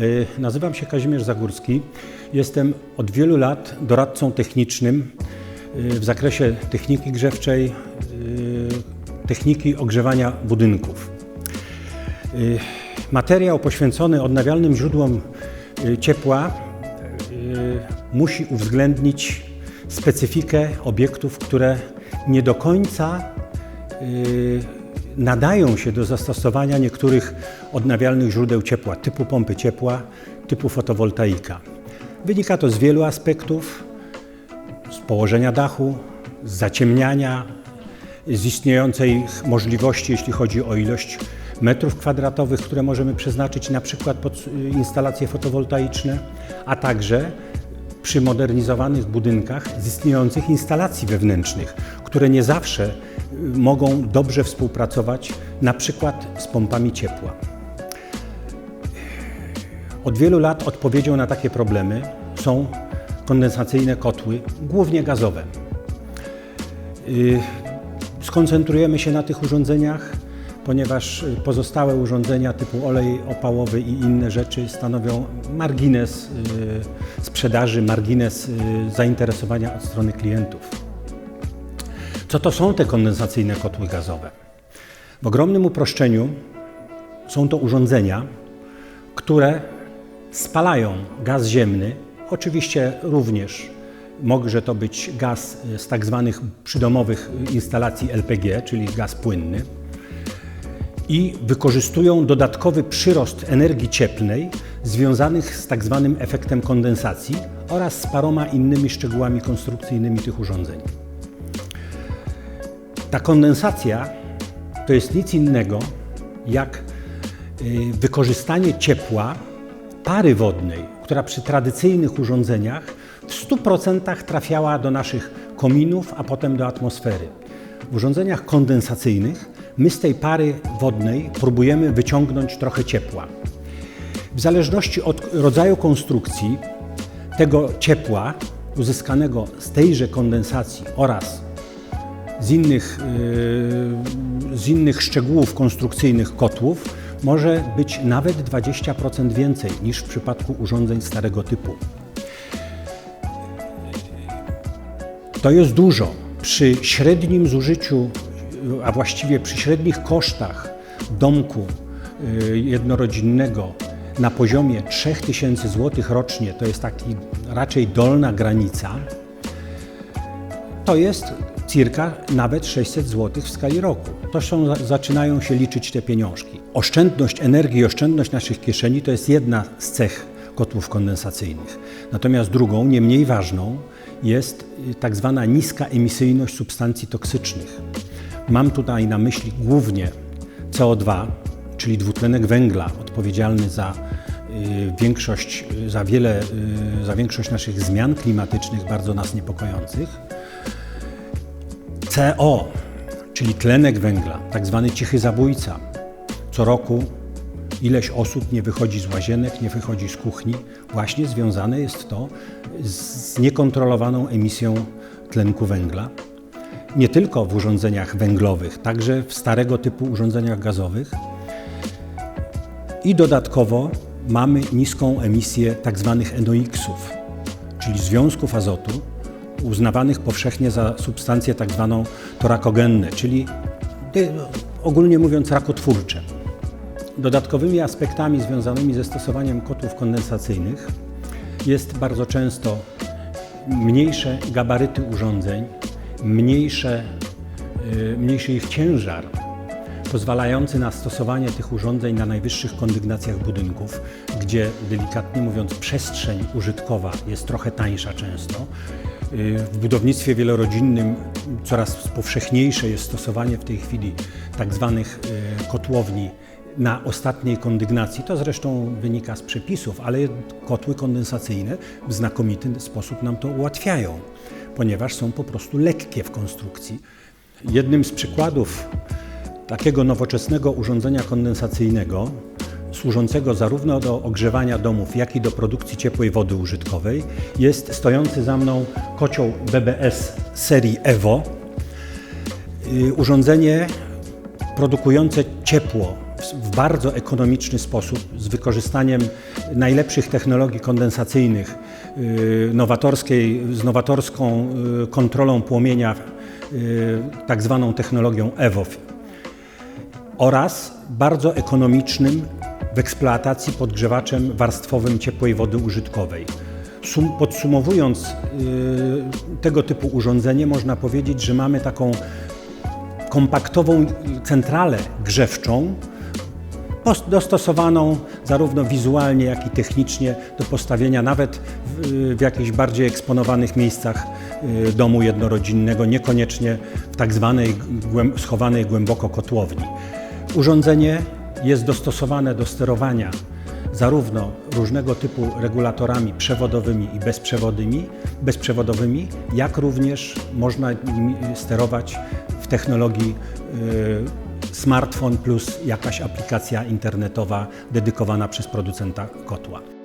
Y, Nazywam się Kazimierz Zagórski. Jestem od wielu lat doradcą technicznym y, w zakresie techniki grzewczej, y, techniki ogrzewania budynków. Materiał poświęcony odnawialnym źródłom ciepła musi uwzględnić specyfikę obiektów, które nie do końca nadają się do zastosowania niektórych odnawialnych źródeł ciepła, typu pompy ciepła, typu fotowoltaika. Wynika to z wielu aspektów, z położenia dachu, z zaciemniania, z istniejącej możliwości, jeśli chodzi o ilość metrów kwadratowych, które możemy przeznaczyć na przykład pod y, instalacje fotowoltaiczne, a także przy modernizowanych budynkach z istniejących instalacji wewnętrznych, które nie zawsze y, mogą dobrze współpracować na przykład z pompami ciepła. Od wielu lat odpowiedzią na takie problemy są kondensacyjne kotły, głównie gazowe. Y, Skoncentrujemy się na tych urządzeniach, ponieważ y, pozostałe urządzenia typu olej opałowy i inne rzeczy stanowią margines sprzedaży, margines zainteresowania od strony klientów. Co to są te kondensacyjne kotły gazowe? W ogromnym uproszczeniu są to urządzenia, które spalają gaz ziemny, oczywiście również może to być gaz z tak zwanych przydomowych instalacji LPG, czyli gaz płynny, i wykorzystują dodatkowy przyrost energii cieplnej związanych z tak zwanym efektem kondensacji oraz z paroma innymi szczegółami konstrukcyjnymi tych urządzeń. Ta kondensacja to jest nic innego jak y, wykorzystanie ciepła pary wodnej, która przy tradycyjnych urządzeniach w 100% trafiała do naszych kominów, a potem do atmosfery. W urządzeniach kondensacyjnych my z tej pary wodnej próbujemy wyciągnąć trochę ciepła. W zależności od rodzaju konstrukcji tego ciepła uzyskanego z tejże kondensacji oraz z innych, yy, z innych szczegółów konstrukcyjnych kotłów może być nawet 20% więcej niż w przypadku urządzeń starego typu. To jest dużo. Przy średnim zużyciu, a właściwie przy średnich kosztach domku y, jednorodzinnego na poziomie 3000 zł rocznie, to jest taki raczej dolna granica, to jest circa nawet 600 zł w skali roku. To są, zaczynają się liczyć te pieniążki. Oszczędność energii oszczędność naszych kieszeni to jest jedna z cech kotłów kondensacyjnych. Natomiast drugą, nie mniej ważną, jest y, tak zwana niska emisyjność substancji toksycznych. Mam tutaj na myśli głównie CO2, czyli dwutlenek węgla, odpowiedzialny za y, większość, y, za wiele, za większość naszych zmian klimatycznych, bardzo nas niepokojących. CO, czyli tlenek węgla, tak zwany cichy zabójca. Co roku ileś osób nie wychodzi z łazienek, nie wychodzi z kuchni. Właśnie związane jest to z niekontrolowaną emisją tlenku węgla. Nie tylko w urządzeniach węglowych, także w starego typu urządzeniach gazowych. I dodatkowo mamy niską emisję tak zwanych NOx-ów, czyli związków azotu, uznawanych powszechnie za substancje tak zwaną torakogenne, czyli y, ogólnie mówiąc rakotwórcze. Dodatkowymi aspektami związanymi ze stosowaniem kotłów kondensacyjnych jest bardzo często mniejsze gabaryty urządzeń, mniejsze, y, mniejszy ich ciężar, pozwalający na stosowanie tych urządzeń na najwyższych kondygnacjach budynków, gdzie delikatnie mówiąc przestrzeń użytkowa jest trochę tańsza często. W budownictwie wielorodzinnym coraz powszechniejsze jest stosowanie w tej chwili tak zwanych y, kotłowni na ostatniej kondygnacji. To zresztą wynika z przepisów, ale kotły kondensacyjne w znakomity sposób nam to ułatwiają, ponieważ są po prostu lekkie w konstrukcji. Jednym z przykładów takiego nowoczesnego urządzenia kondensacyjnego, służącego zarówno do ogrzewania domów, jak i do produkcji ciepłej wody użytkowej, jest stojący za mną kocioł BBS serii EVO. Y, Urządzenie produkujące ciepło w, bardzo ekonomiczny sposób, z wykorzystaniem najlepszych technologii kondensacyjnych, yy, nowatorskiej, z nowatorską yy, kontrolą płomienia, tak zwaną technologią EWOF oraz bardzo ekonomicznym w eksploatacji podgrzewaczem warstwowym ciepłej wody użytkowej. Sum, podsumowując yy, tego typu urządzenie, można powiedzieć, że mamy taką kompaktową centralę grzewczą, dostosowaną zarówno wizualnie, jak i technicznie do postawienia nawet w, w jakichś bardziej eksponowanych miejscach y, domu jednorodzinnego, niekoniecznie w tak zwanej schowanej głęboko kotłowni. Urządzenie jest dostosowane do sterowania zarówno różnego typu regulatorami przewodowymi i bezprzewodymi, bezprzewodowymi, jak również można nimi sterować w technologii y, smartfon plus jakaś aplikacja internetowa dedykowana przez producenta kotła.